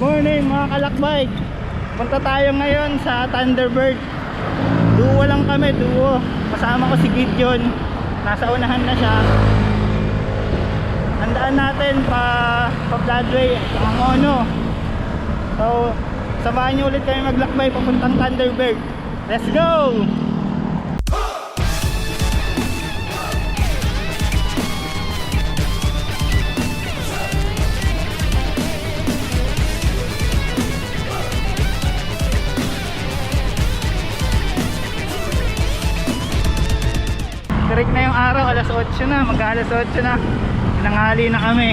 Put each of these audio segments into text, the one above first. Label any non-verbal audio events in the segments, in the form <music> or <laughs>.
morning mga kalakbay. Punta tayo ngayon sa Thunderbird. Duo lang kami, duo. Kasama ko si Gideon. Nasa unahan na siya. Handaan natin pa, pa Broadway Mga mono. So, samahan niyo ulit kami maglakbay papuntang Thunderbird. Let's go! Alas 8 na, mag alas 8 na. Tinanghali na kami.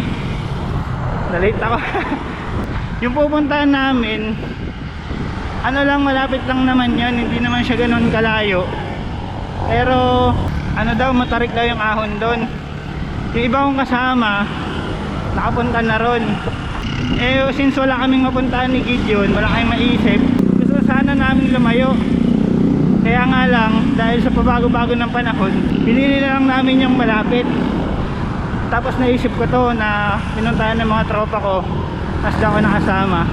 Nalate ako. <laughs> Yung pupuntahan namin Ano lang, malapit lang naman yon Hindi naman siya ganun kalayo. Pero Ano daw, matarik daw yung ahon doon. Yung iba kong kasama Nakapunta na ron. Eh since wala kaming mapuntahan ni Gideon Wala kaming maisip Gusto sana namin lumayo kaya nga lang, dahil sa pabago-bago ng panahon, pinili na lang namin yung malapit. Tapos naisip ko to na pinuntahan ng mga tropa ko, tapos di ako nakasama.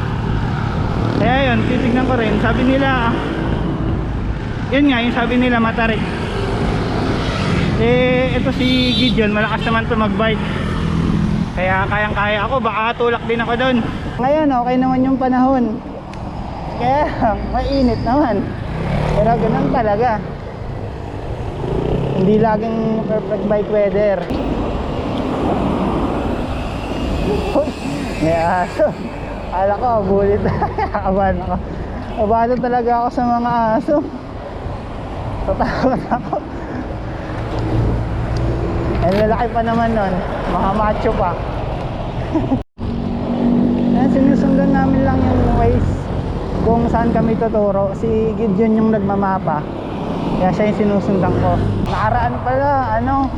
Kaya yun, titignan ko rin. Sabi nila, yun nga, yung sabi nila matarik. Eh, ito si Gideon, malakas naman to magbike. Kaya kayang-kaya ako, baka tulak din ako doon. Ngayon, okay naman yung panahon. Kaya, <laughs> mainit naman. Pero ganun talaga. Hindi laging perfect bike weather. May aso. Kala ko, bulit. Kabahan ako. Kabahan talaga ako sa mga aso. Tatakot ako. Eh, lalaki pa naman nun. Mga macho pa. <laughs> Ayan, sinusundan namin lang yung ways kung saan kami tuturo. Si Gideon yung nagmamapa. Kaya siya yung sinusundan ko. Nakaraan pala, ano,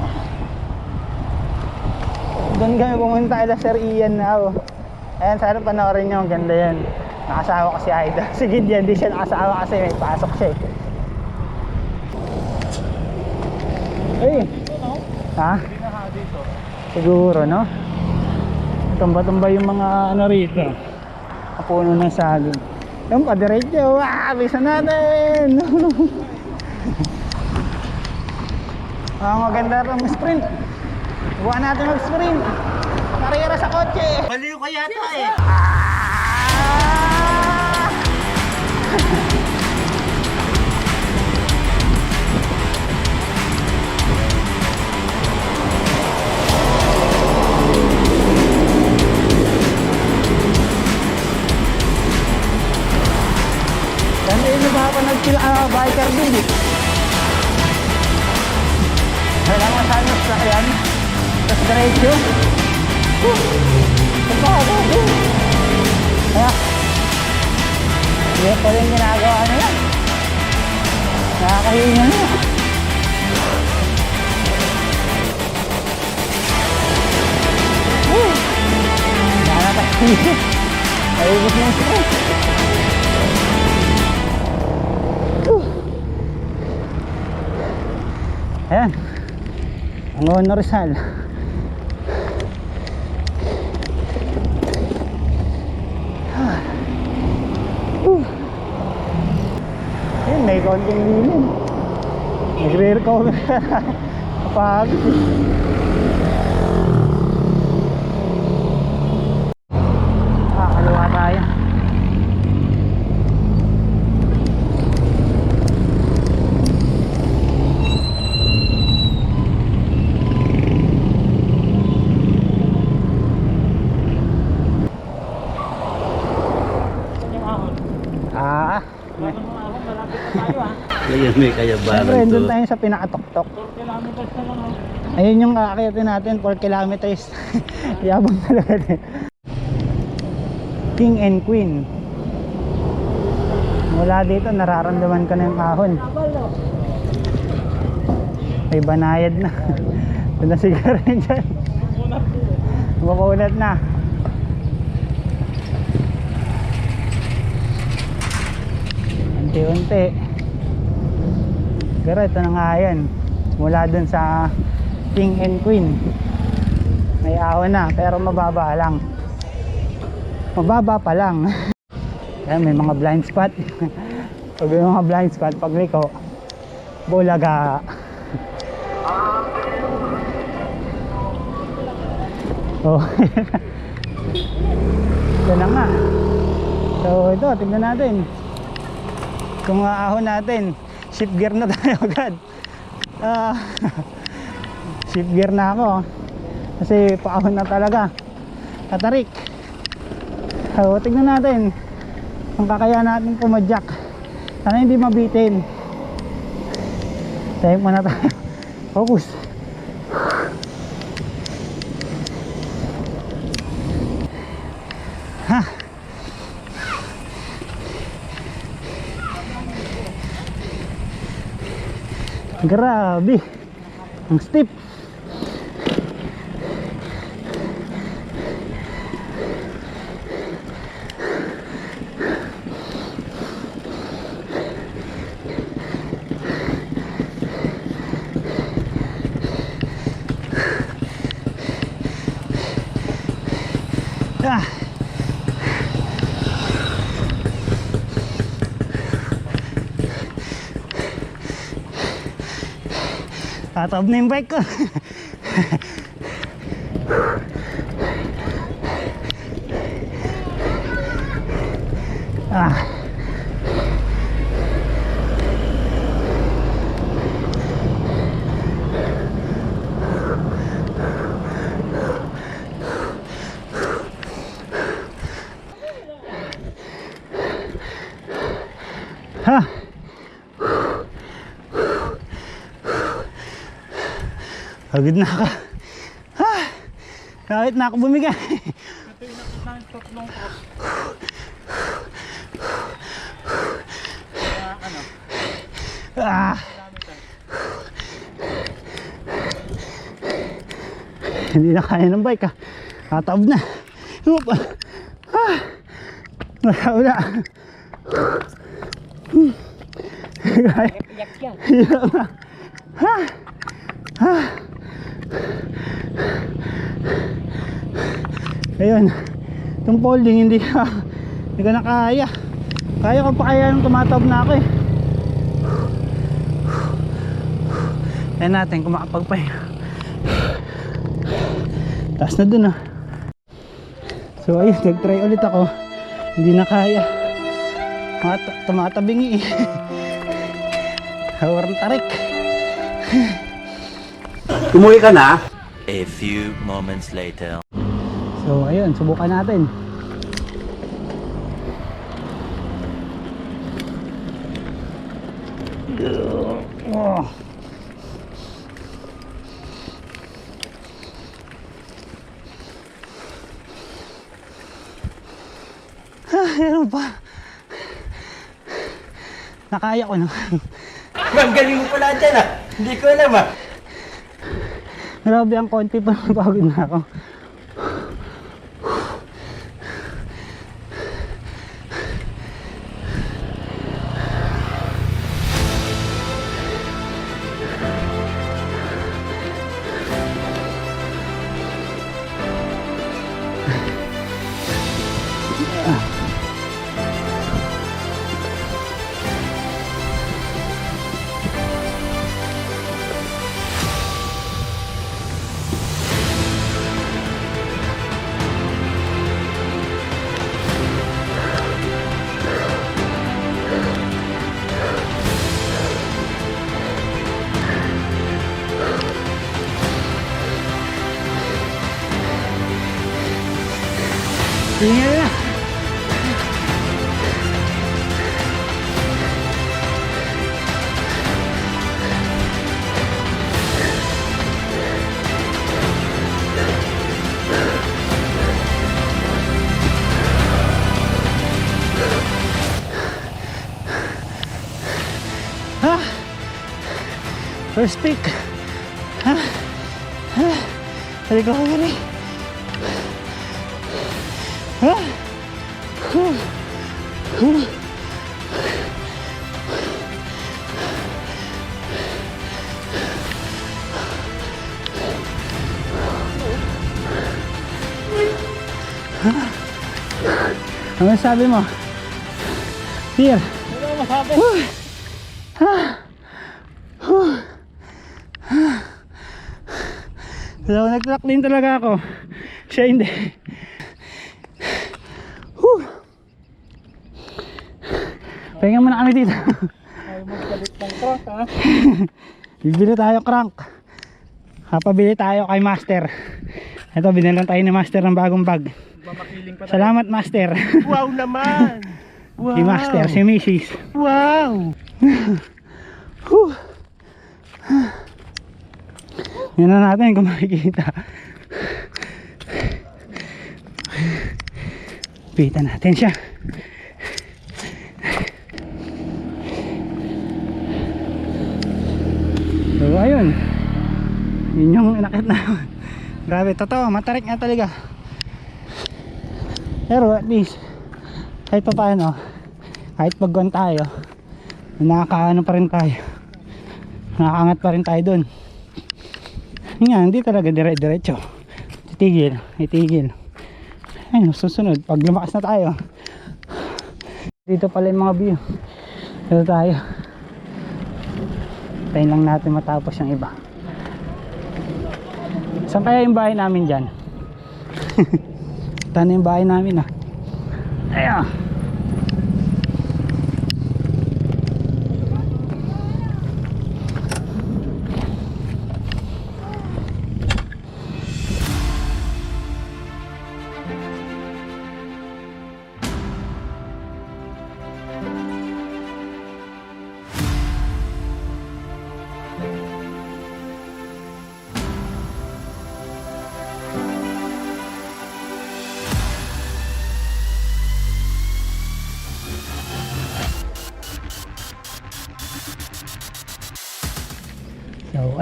doon kami pumunta ila Sir Ian now. Ayan, sana panoorin nyo. Ganda yan. Nakasawa ko si Aida. <laughs> Si Gideon, di siya nakasawa kasi may pasok siya eh. Eh. Ha? Siguro, no? Tumba-tumba yung mga ano rito. Kapuno ng saging. Yung pa diretso, ah, bisa natin. <laughs> Ah, maganda rin mag-sprint. Buwan natin mag-sprint. Karera sa kotse. Baliw ka yata eh. Ah! <laughs> biker din eh. Wala mo sa anos na yan. Tapos. Huh! Ito ako. Kaya, hindi pa rin ginagawa nila. Nakakahinga na. Woo! Nakakahinga. Naibig na yung stress. Ayan. Ang Honor Rizal. Uh. Ayun, may konting lilim. Nagre-recover. <laughs> Kapag. Ah, kaliwa tayo. Ah, Ngayon may kayabanan Siyempre, doon tayo sa pinakatok-tok. Ayun yung kakakyatin natin, 4 kilometers. <laughs> Yabang talaga din. King and Queen. Mula dito, nararamdaman ko na yung kahon. May banayad na. <laughs> Doon na yun dyan. Makunat na. Unti-unti. Pero ito na nga yan. Mula dun sa King and Queen. May ahon na pero mababa lang. mababa pa lang. <laughs> Ayan, <laughs> may mga blind spot. Pag may mga blind spot, pag liko, bulaga. <laughs> Oh. Yan na nga. So ito, tingnan natin. Kung aahon natin, shift gear na tayo <laughs> agad. Ah, shift gear na ako. Kasi paahon na talaga. Katarik. So, tingnan natin. Kung kakaya natin pumadyak. Sana hindi mabitin. Tayo muna tayo. <laughs> Focus. Grabe. Ang steep. Tataob na yung bike ko. <laughs> ah. Pagod na ako. Ha. Kahit na ako bumigay. Ah. Hindi na kaya ng bike ah. Tataob na. Hup. Ah. Wala, wala. Hmm. Kaya. Hirap na. Ha. Ha. Ayun. Itong folding hindi ka hindi ko na kaya. Kaya ko pa kaya nung tumataob na ako eh. Kaya natin kung makapagpahinga. Taas na dun ah. So ayun, nag-try ulit ako. Hindi na kaya. Mga t- tumatabingi eh. <laughs> Hawar tarik. Umuwi ka na? A few moments later. So ayun, subukan natin. Oh. Ah, meron pa. Nakaya ko naman. Ang galing mo pala dyan ah. Hindi ko alam ah. Grabe ang konti pa <laughs> pagod na ako. Tingnan na. Ha? First pick. Ha? Ha? Sabi ko, huli. Ha? Ano sabi mo? Sir. Ano masabi? So, nag-track din talaga ako. Siya hindi. Pahinga muna kami dito. Ay, magpalit ng truck ha. <laughs> Bibili tayo crank. Kapabili tayo kay Master. Ito, binilan tayo ni Master ng bagong bag. Pa tayo. Salamat Master. Wow naman! <laughs> Wow! Si Master, si Mrs. Wow! <laughs> Yan na natin kung makikita. Pita natin siya. So ayun. Yun yung inakit namin. <laughs> Grabe, totoo, matarik nga talaga. Pero at least, kahit pa paano, kahit pagwan tayo, nakakaano pa rin tayo. Nakakangat pa rin tayo dun. Yun nga, hindi talaga dire-diretso. Titigil, itigil. Ayun, susunod, pag lumakas na tayo. Dito pala yung mga view. Dito tayo. Tayin lang natin matapos yung iba. Saan kaya yung bahay namin dyan? <laughs> Na yung bahay namin ah. Ayan.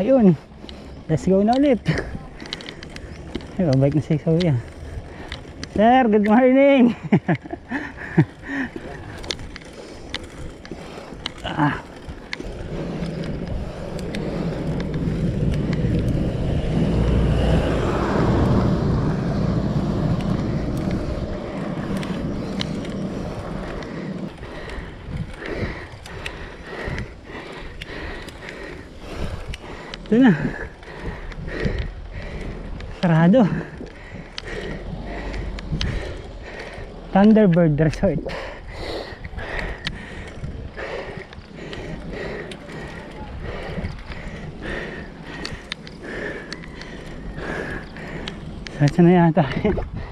Ayun. Let's go na ulit. Ay, babalik na si Sophia. Sir, good morning. <laughs> ah. Na. Sarado. Thunderbird Resort. Saan na yata? <laughs>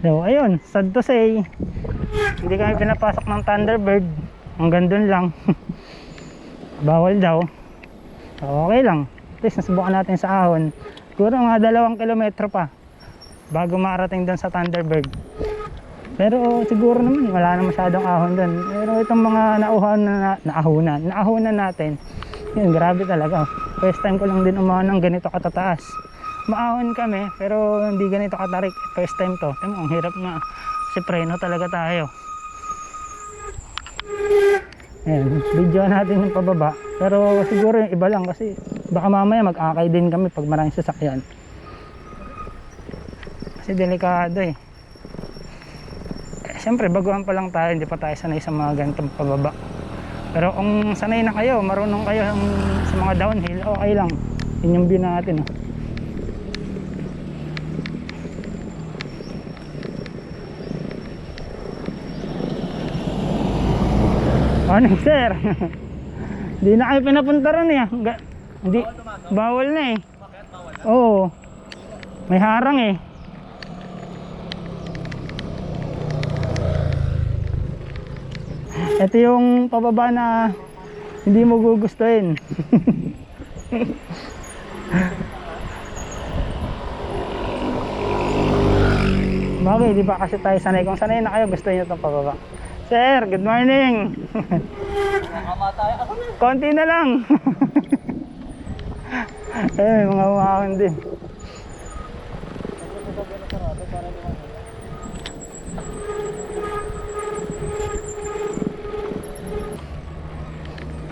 So, ayun, sad to say, hindi kami pinapasok ng Thunderbird. Hanggang dun lang. <laughs> Bawal daw. Okay lang. At least nasubukan natin sa ahon. Siguro mga dalawang kilometro pa bago marating dun sa Thunderbird. Pero siguro naman wala na masyadong ahon dun. Pero itong mga nauhan na naahunan, naahunan natin. Yun, grabe talaga. First time ko lang din umahon ng ganito katataas maahon kami pero hindi ganito katarik. First time to. Tingnan ang hirap nga. Kasi preno talaga tayo. Ayan, video natin yung pababa. Pero siguro yung iba lang kasi baka mamaya mag-akay din kami pag maraming sasakyan. Kasi delikado eh. Eh, siyempre baguhan pa lang tayo. Hindi pa tayo sanay sa mga ganitong pababa. Pero kung sanay na kayo marunong kayo sa mga downhill okay lang. Yun yung view natin oh. Ano, sir? <laughs> Hindi na kayo pinapunta ron eh. Ga- Hindi, bawal na eh. Oo. May harang eh. Ito yung pababa na hindi mo gugustuhin. <laughs> Bagay, di ba kasi tayo sanay? Kung sanay na kayo, gusto niyo itong pababa. Sir, good morning. Konti na lang. <laughs> eh, mga umakon din.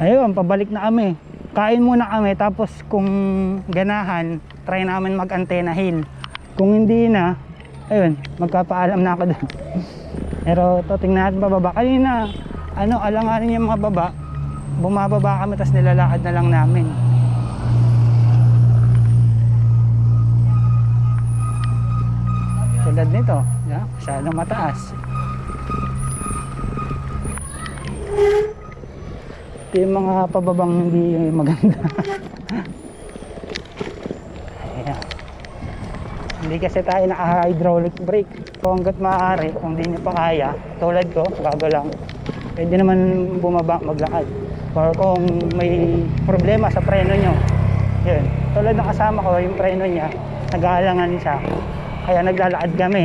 Ayun, pabalik na kami. Kain muna kami tapos kung ganahan, try namin mag-antena hill. Kung hindi na, ayun, magpapaalam na ako doon. Pero to, tingnan natin pababa. Kanina, ano, alanganin yung mga baba. Bumababa kami tapos nilalakad na lang namin. Tulad nito, yeah, masyadong mataas. Ito yung mga pababang hindi maganda. <laughs> Ayan. Hindi kasi tayo naka-hydraulic brake. Kung hanggat maaari, kung di nyo pa kaya, tulad ko, bago lang, pwede naman bumaba, maglakad. Or kung may problema sa preno nyo, yun. Tulad ng kasama ko, yung preno niya, nag-aalangan siya. Kaya naglalakad kami.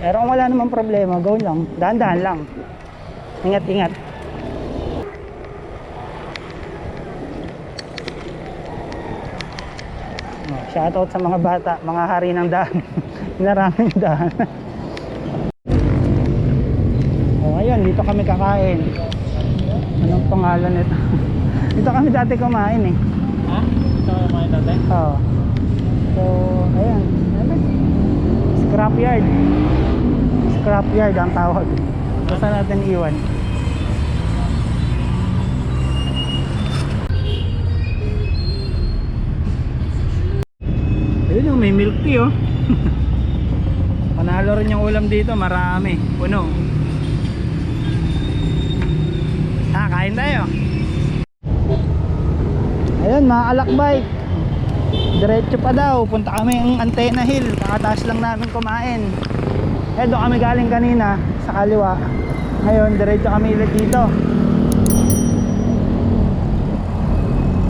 Pero kung wala namang problema, go lang. Dahan-dahan lang. Ingat-ingat. Oh, Shoutout sa mga bata, mga hari ng daan. <laughs> Naraming <laughs> daan. oh, ayun, dito kami kakain. Anong pangalan nito? <laughs> dito kami dati kumain eh. Ha? Ito yung mga natin? Oo. So, ayan. Scrapyard. Scrapyard ang tawag. Saan natin iwan? Ayun yung may milk tea oh. <laughs> Panalo rin yung ulam dito, marami. Puno. Ah, kain tayo. Ayun, mga alakbay. Diretso pa daw, punta kami ang Antena Hill. Kakataas lang namin kumain. Eh, kami galing kanina sa kaliwa. Ngayon, diretso kami ulit dito.